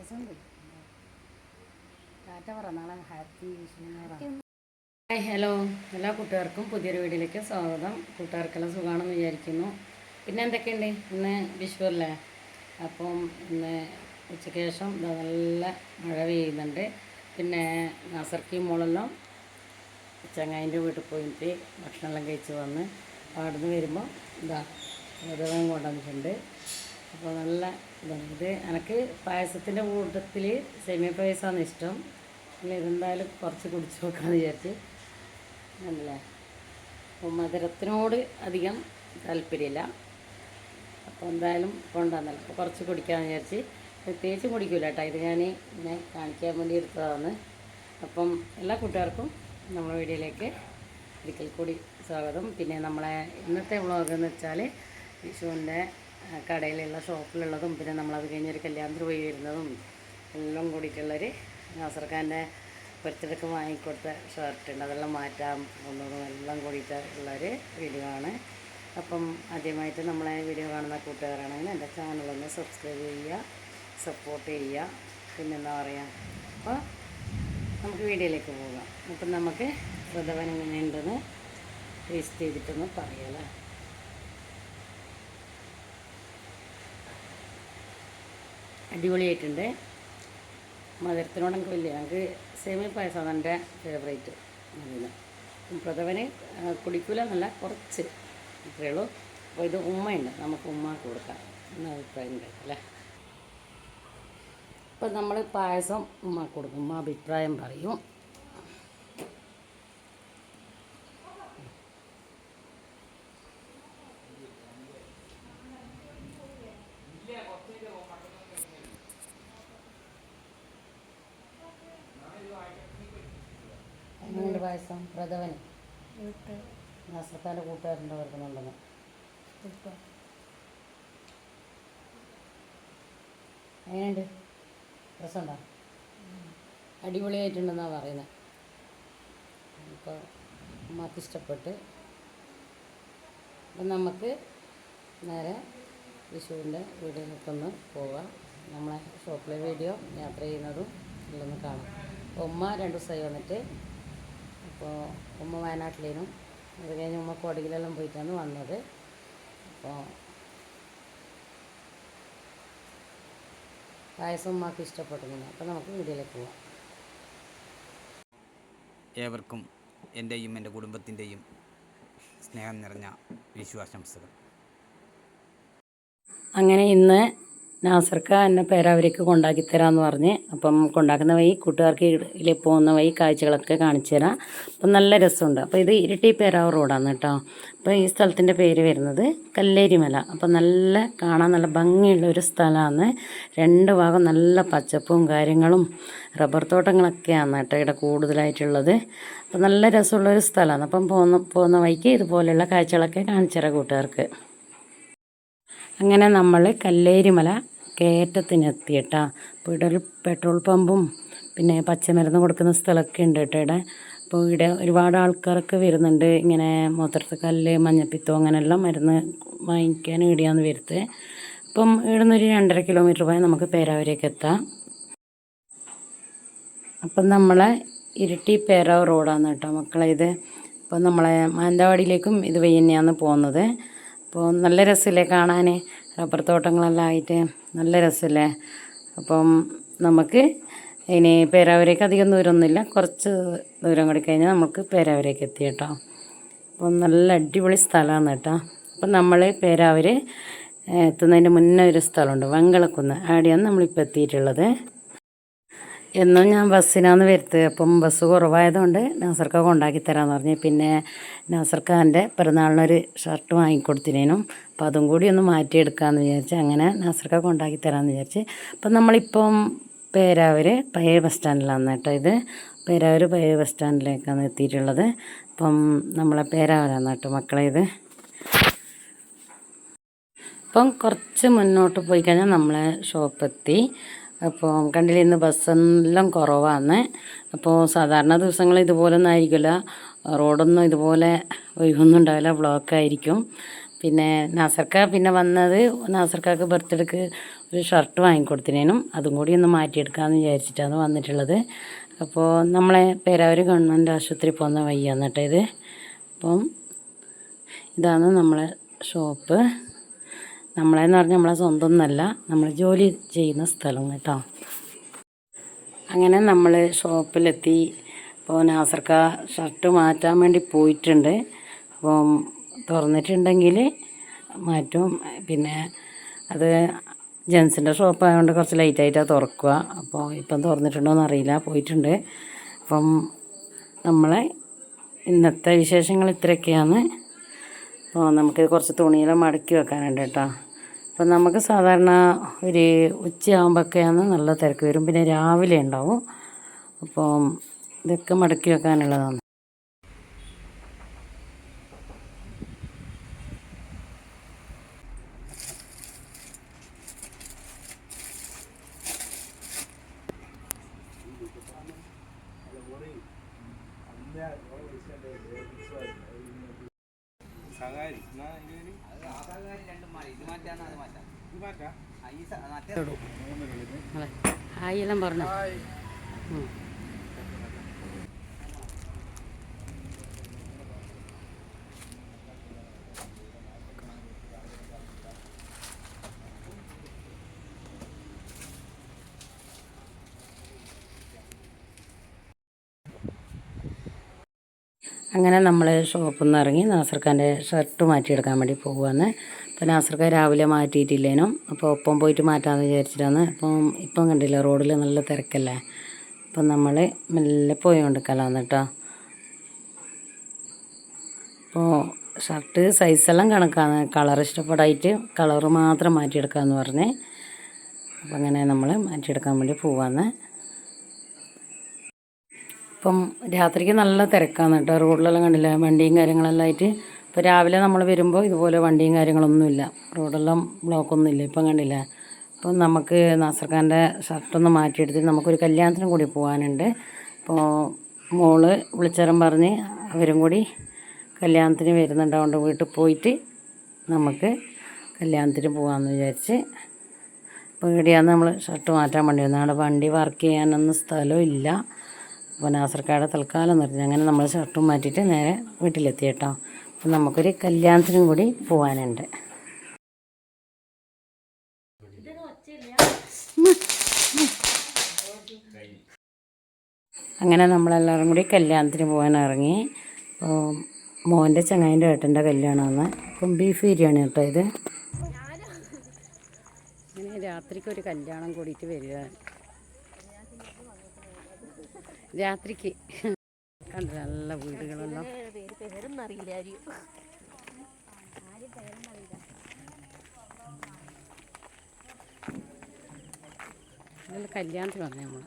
രസമുണ്ട് ടാറ്റ പറ നാളെ ഹാപ്പി ഹായ് ഹലോ. എല്ലാ കൂട്ടുകാർക്കും പുതിയൊരു വീഡിയോയിലേക്ക് സ്വാഗതം. കൂട്ടുകാർക്കെല്ലാം സുഖമാണെന്ന് വിചാരിക്കുന്നു. പിന്നെ എന്തൊക്കെയുണ്ട്? ഇന്ന് വിഷു അല്ലേ? അപ്പം ഇന്ന് ഉച്ചയ്ക്ക് ശേഷം നല്ല മഴ പെയ്യുന്നുണ്ട്. പിന്നെ നസർക്കി മോളെല്ലാം ചങ്ങായിന്റെ വീട്ടിൽ പോയിട്ട് ഭക്ഷണമെല്ലാം കഴിച്ച് വന്ന് അവിടുന്ന് വരുമ്പോൾ ഇതാ ഉദകം കൊണ്ടുവന്നിട്ടുണ്ട്. അപ്പോൾ നല്ല ഇതാണ്. ഇത് എനിക്ക് പായസത്തിന്റെ കൂട്ടത്തിൽ സെമിയ പായസമാണ് ഇഷ്ടം. പിന്നെ ഇതെന്തായാലും കുറച്ച് കുടിച്ച് നോക്കാമെന്ന് വിചാരിച്ച്. അല്ലേ? അപ്പോൾ മധുരത്തിനോട് അധികം താല്പര്യമില്ല. അപ്പോൾ എന്തായാലും കൊണ്ടുവന്നല്ലോ അപ്പോൾ കുറച്ച് കുടിക്കാമെന്ന് വിചാരിച്ച്. പ്രത്യേകിച്ച് കുടിക്കില്ല കേട്ടോ. ഇത് ഞാൻ ഇങ്ങനെ കാണിക്കാൻ വേണ്ടി എടുത്തതാണ്. അപ്പം എല്ലാ കൂട്ടുകാർക്കും നമ്മുടെ വീഡിയോയിലേക്ക് ഒരിക്കൽ കൂടി സ്വാഗതം. പിന്നെ നമ്മളെ ഇന്നത്തെ വ്ളോഗ് എന്ന് വെച്ചാൽ വിഷുവിന്റെ കടയിലുള്ള ഷോപ്പിലുള്ളതും പിന്നെ നമ്മളത് കഴിഞ്ഞൊരു കല്യാണത്തിന് പോയി വരുന്നതും എല്ലാം കൂടിയിട്ടുള്ളൊരു നാസർഖാന്റെ ബർത്ത്ഡേക്ക് വാങ്ങിക്കൊടുത്ത ഷർട്ടുണ്ട്. അതെല്ലാം മാറ്റാൻ പോകുന്നതും എല്ലാം കൂടിയിട്ട് ഉള്ളൊരു വീഡിയോ ആണ്. അപ്പം ആദ്യമായിട്ട് നമ്മളെ വീഡിയോ കാണുന്ന കൂട്ടുകാരാണെങ്കിൽ എന്റെ ചാനലൊന്ന് സബ്സ്ക്രൈബ് ചെയ്യുക സപ്പോർട്ട് ചെയ്യുക. പിന്നെന്താ പറയുക അപ്പോൾ നമുക്ക് വീഡിയോയിലേക്ക് പോകാം. അപ്പം നമുക്ക് വ്രതവൻ എങ്ങനെയുണ്ടെന്ന് ടേസ്റ്റ് ചെയ്തിട്ടൊന്ന് പറയാമല്ലേ അടിപൊളിയായിട്ടുണ്ട്. മധുരത്തിനോട് എനിക്ക് വലിയ എനിക്ക് സേമിയ പായസമാണ് എന്റെ ഫേവറേറ്റ് അതിന് പ്രഥമന് കുടിക്കൂല എന്നല്ല കുറച്ച്. ഇത്രയേ ഉള്ളൂ. അപ്പോൾ ഇത് ഉമ്മയുണ്ട്. നമുക്ക് ഉമ്മക്ക് കൊടുക്കാം. എന്ന അഭിപ്രായമുണ്ട് അല്ലേ? ഇപ്പം നമ്മൾ പായസം ഉമ്മക്ക് കൊടുക്കും. ഉമ്മ അഭിപ്രായം പറയും. പായസം പ്രഥവന് നാസ്രത്താന്റെ കൂട്ടുകാരുണ്ട് വർക്കുന്നുണ്ടെന്ന് എങ്ങനെയുണ്ട്? രസമുണ്ടോ? അടിപൊളിയായിട്ടുണ്ടെന്നാണ് പറയുന്നത് അപ്പോൾ അമ്മയ്ക്ക് ഇഷ്ടപ്പെട്ട് അപ്പം നമുക്ക് നേരെ വിഷുവിന്റെ വീഡിയോയിലേക്കൊന്ന് പോവാം. നമ്മളെ ഷോപ്പിലെ വീഡിയോ യാത്ര ചെയ്യുന്നതും എല്ലാം കാണാം. ഉമ്മ രണ്ട് ദിവസമായി വന്നിട്ട് അപ്പോൾ ഉമ്മ വയനാട്ടിലേനും അത് കഴിഞ്ഞ് ഉമ്മ കൊടകിലെല്ലാം പോയിട്ടാണ് വന്നത്. അപ്പോൾ പായസം ഉമ്മക്ക് ഇഷ്ടപ്പെട്ടിരുന്നു അപ്പോൾ നമുക്ക് വീട്ടിലേക്ക് പോവാം. ഏവർക്കും എന്റെയും എന്റെ കുടുംബത്തിന്റെയും സ്നേഹം നിറഞ്ഞ വിശ്വാസംസകൾ അങ്ങനെ ഇന്ന് നാസർക്ക എന്നെ പേരാവരേക്ക് കൊണ്ടാക്കി തരാമെന്ന് പറഞ്ഞ് അപ്പം കൊണ്ടാക്കുന്ന വഴി കൂട്ടുകാർക്ക് ഇതിൽ പോകുന്ന വഴി കാഴ്ചകളൊക്കെ കാണിച്ചു തരാം. അപ്പം നല്ല രസമുണ്ട്. അപ്പോൾ ഇത് ഇരിട്ടി പേരാവ് റോഡാണ് കേട്ടോ. അപ്പോൾ ഈ സ്ഥലത്തിന്റെ പേര് വരുന്നത് കല്ലേരിമല. അപ്പം നല്ല കാണാൻ നല്ല ഭംഗിയുള്ള ഒരു സ്ഥലമാണ്. രണ്ട് ഭാഗം നല്ല പച്ചപ്പും കാര്യങ്ങളും റബ്ബർ തോട്ടങ്ങളൊക്കെയാണ് കേട്ടോ ഇവിടെ കൂടുതലായിട്ടുള്ളത്. അപ്പം നല്ല രസമുള്ളൊരു സ്ഥലമാണ്. അപ്പം പോകുന്ന പോകുന്ന വഴിക്ക് ഇതുപോലെയുള്ള കാഴ്ചകളൊക്കെ കാണിച്ചു തരാം കൂട്ടുകാർക്ക്. അങ്ങനെ നമ്മൾ കല്ലേരിമല കയറ്റത്തിനെത്തി കേട്ടോ ഇവിടെ പെട്രോൾ പമ്പും പിന്നെ പച്ചമരുന്ന് കൊടുക്കുന്ന സ്ഥലമൊക്കെ ഉണ്ട് കേട്ടോ ഇവിടെ. അപ്പോൾ ഇവിടെ ഒരുപാട് ആൾക്കാരൊക്കെ വരുന്നുണ്ട്. ഇങ്ങനെ മൂത്രത്തക്കല്ല് മഞ്ഞപ്പിത്തം അങ്ങനെയെല്ലാം മരുന്ന് വാങ്ങിക്കാൻ ഇവിടെയാണ് വരുത്ത് അപ്പം ഇവിടെ നിന്നൊരു രണ്ടര കിലോമീറ്റർ പോയാൽ നമുക്ക് പേരാവരേക്ക് എത്താം. അപ്പം നമ്മളെ ഇരിട്ടി പേരാവ് റോഡാണ് കേട്ടോ മക്കളെ ഇത്. അപ്പോൾ നമ്മളെ മാനന്തവാടിയിലേക്കും ഇത് വയ്യന്നെയാണ് പോകുന്നത്. അപ്പോൾ നല്ല രസമില്ലേ കാണാൻ? റബ്ബർ തോട്ടങ്ങളെല്ലാം ആയിട്ട് നല്ല രസമില്ലേ? അപ്പം നമുക്ക് ഇനി പേരാവരേക്ക് അധികം ദൂരമൊന്നുമില്ല. കുറച്ച് ദൂരം കൂടി കഴിഞ്ഞാൽ നമുക്ക് പേരാവരേക്ക് എത്തി കേട്ടോ. അപ്പം നല്ല അടിപൊളി സ്ഥലമാണ് കേട്ടോ. അപ്പം നമ്മൾ പേരാവർ എത്തുന്നതിന് മുന്നേ ഒരു സ്ഥലമുണ്ട്. വെങ്കളക്കുന്ന് അവിടെയാണ് നമ്മളിപ്പോൾ എത്തിയിട്ടുള്ളത്. എന്നും ഞാൻ ബസ്സിനാന്ന് വരുത്തുക അപ്പം ബസ് കുറവായതുകൊണ്ട് നാസർക്ക കൊണ്ടാക്കി തരാമെന്ന് പറഞ്ഞു. പിന്നെ നാസർക്കാന്റെ പിറന്നാളിനൊരു ഷർട്ട് വാങ്ങിക്കൊടുത്തിനേനും. അപ്പം അതും കൂടി ഒന്ന് മാറ്റിയെടുക്കാമെന്ന് വിചാരിച്ച് അങ്ങനെ നാസർക്ക കൊണ്ടാക്കി തരാമെന്ന് വിചാരിച്ച്. അപ്പം നമ്മളിപ്പം പേരാവൂർ പഴയ ബസ് സ്റ്റാൻഡിലാണ് കേട്ടോ ഇത്. പേരാവൂർ പഴയ ബസ് സ്റ്റാൻഡിലേക്കാണ് എത്തിയിട്ടുള്ളത്. അപ്പം നമ്മളെ പേരാവൂരാണ് കേട്ടോ മക്കളെ ഇത്. അപ്പം കുറച്ച് മുന്നോട്ട് പോയി കഴിഞ്ഞാൽ നമ്മളെ ഷോപ്പെത്തി. അപ്പോൾ കണ്ടില്ല ഇന്ന് ബസ്സെല്ലാം കുറവാണ് അപ്പോൾ സാധാരണ ദിവസങ്ങൾ ഇതുപോലെ ഒന്നും ആയിരിക്കില്ല. റോഡൊന്നും ഇതുപോലെ ഒഴിവൊന്നും ഉണ്ടാവില്ല ബ്ലോക്ക് ആയിരിക്കും പിന്നെ നാസർക്ക പിന്നെ വന്നത് നാസർക്കാക്ക് ബർത്ത്ഡേക്ക് ഒരു ഷർട്ട് വാങ്ങിക്കൊടുത്തിനേനും. അതും കൂടി ഒന്ന് മാറ്റിയെടുക്കാമെന്ന് വിചാരിച്ചിട്ടാണ് വന്നിട്ടുള്ളത്. അപ്പോൾ നമ്മളെ പേരാവൂർ ഗവൺമെന്റ് ആശുപത്രി പോകുന്ന വഴിയാണ് കേട്ടോ ഇത്. അപ്പം ഇതാണ് നമ്മളെ ഷോപ്പ്. നമ്മളെന്ന് പറഞ്ഞാൽ നമ്മളെ സ്വന്തം ഒന്നല്ല നമ്മൾ ജോലി ചെയ്യുന്ന സ്ഥലം കേട്ടോ. അങ്ങനെ നമ്മൾ ഷോപ്പിലെത്തി അപ്പോൾ നാസർക്ക ഷർട്ട് മാറ്റാൻ വേണ്ടി പോയിട്ടുണ്ട്. അപ്പം തുറന്നിട്ടുണ്ടെങ്കിൽ മാറ്റും. പിന്നെ അത് ജെൻസിന്റെ ഷോപ്പ് ആയതുകൊണ്ട് കുറച്ച് ലേറ്റായിട്ടാണ് തുറക്കുക അപ്പോൾ ഇപ്പം തുറന്നിട്ടുണ്ടോയെന്ന് അറിയില്ല പോയിട്ടുണ്ട്. അപ്പം നമ്മളെ ഇന്നത്തെ വിശേഷങ്ങൾ ഇത്രയൊക്കെയാണ്. അപ്പോൾ നമുക്ക് കുറച്ച് തുണിയെല്ലാം മടക്കി വെക്കാനുണ്ട് കേട്ടോ. അപ്പം നമുക്ക് സാധാരണ ഒരു ഉച്ചയാകുമ്പോഴൊക്കെയാണ് നല്ല തിരക്ക് വരും. പിന്നെ രാവിലെ ഉണ്ടാവും. അപ്പോൾ ഇതൊക്കെ മടക്കി വെക്കാനുള്ളതാണ്. ഹായ് എല്ലാം പറഞ്ഞു? അങ്ങനെ നമ്മൾ ഷോപ്പിൽ നിന്ന് ഇറങ്ങി നാസർഖാന്റെ ഷർട്ട് മാറ്റിയെടുക്കാൻ വേണ്ടി പോകുവാന്ന് അപ്പോൾ നാസർഖാൻ രാവിലെ മാറ്റിയിട്ടില്ലേനും? അപ്പോൾ ഒപ്പം പോയിട്ട് മാറ്റാമെന്ന് വിചാരിച്ചിട്ടാണ് അപ്പം ഇപ്പം കണ്ടില്ല റോഡിൽ നല്ല തിരക്കല്ലേ? അപ്പം നമ്മൾ മെല്ലെ പോയി കൊണ്ടിരിക്കലാന്ന് കേട്ടോ അപ്പോൾ ഷർട്ട് സൈസെല്ലാം കണക്കാണ്. കളർ ഇഷ്ടപ്പെടായിട്ട് കളർ മാത്രം മാറ്റിയെടുക്കാമെന്ന് പറഞ്ഞ്. അപ്പം അങ്ങനെ നമ്മൾ മാറ്റിയെടുക്കാൻ വേണ്ടി പോവാന്ന്. ഇപ്പം രാത്രിക്ക് നല്ല തിരക്കാണ് കേട്ടോ. റോഡിലെല്ലാം കണ്ടില്ല? വണ്ടിയും കാര്യങ്ങളെല്ലാം ആയിട്ട്. ഇപ്പോൾ രാവിലെ നമ്മൾ വരുമ്പോൾ ഇതുപോലെ വണ്ടിയും കാര്യങ്ങളൊന്നുമില്ല. റോഡെല്ലാം ബ്ലോക്കൊന്നുമില്ല. ഇപ്പം കണ്ടില്ല? അപ്പം നമുക്ക് നാസർഖാന്റെ ഷർട്ടൊന്ന് മാറ്റിയെടുത്തിട്ട് നമുക്കൊരു കല്യാണത്തിനും കൂടി പോകാനുണ്ട്. അപ്പോൾ മോൾ വിളിച്ചേരം പറഞ്ഞ് അവരും കൂടി കല്യാണത്തിന് വരുന്നുണ്ട്. അതുകൊണ്ട് വീട്ടിൽ പോയിട്ട് നമുക്ക് കല്യാണത്തിന് പോകാമെന്ന് വിചാരിച്ച് ഇവിടെയാണ് നമ്മൾ ഷർട്ട് മാറ്റാൻ വേണ്ടി വന്നത് അവിടെ വണ്ടി വർക്ക് ചെയ്യാനൊന്നും സ്ഥലമില്ല. അപ്പോൾ നാസർക്കാട് തൽക്കാലം നിർത്തി. അങ്ങനെ നമ്മൾ ഷർട്ടും മാറ്റിയിട്ട് നേരെ വീട്ടിലെത്തി കേട്ടോ. അപ്പം നമുക്കൊരു കല്യാണത്തിനും കൂടി പോകാനുണ്ട് അങ്ങനെ നമ്മളെല്ലാവരും കൂടി കല്യാണത്തിന് പോകാൻ ഇറങ്ങി. അപ്പോൾ മോന്റെ ചങ്ങായിന്റെ ഏട്ടന്റെ കല്യാണമാണ്. അപ്പം ബീഫ് ബിരിയാണി കേട്ടോ ഇത്. രാത്രിക്ക് ഒരു കല്യാണം കൂടിയിട്ട് വരിക രാത്രിക്ക്. കണ്ട നല്ല വീടുകളെല്ലാം നല്ല കല്യാണത്തിന് വന്നേ നമ്മൾ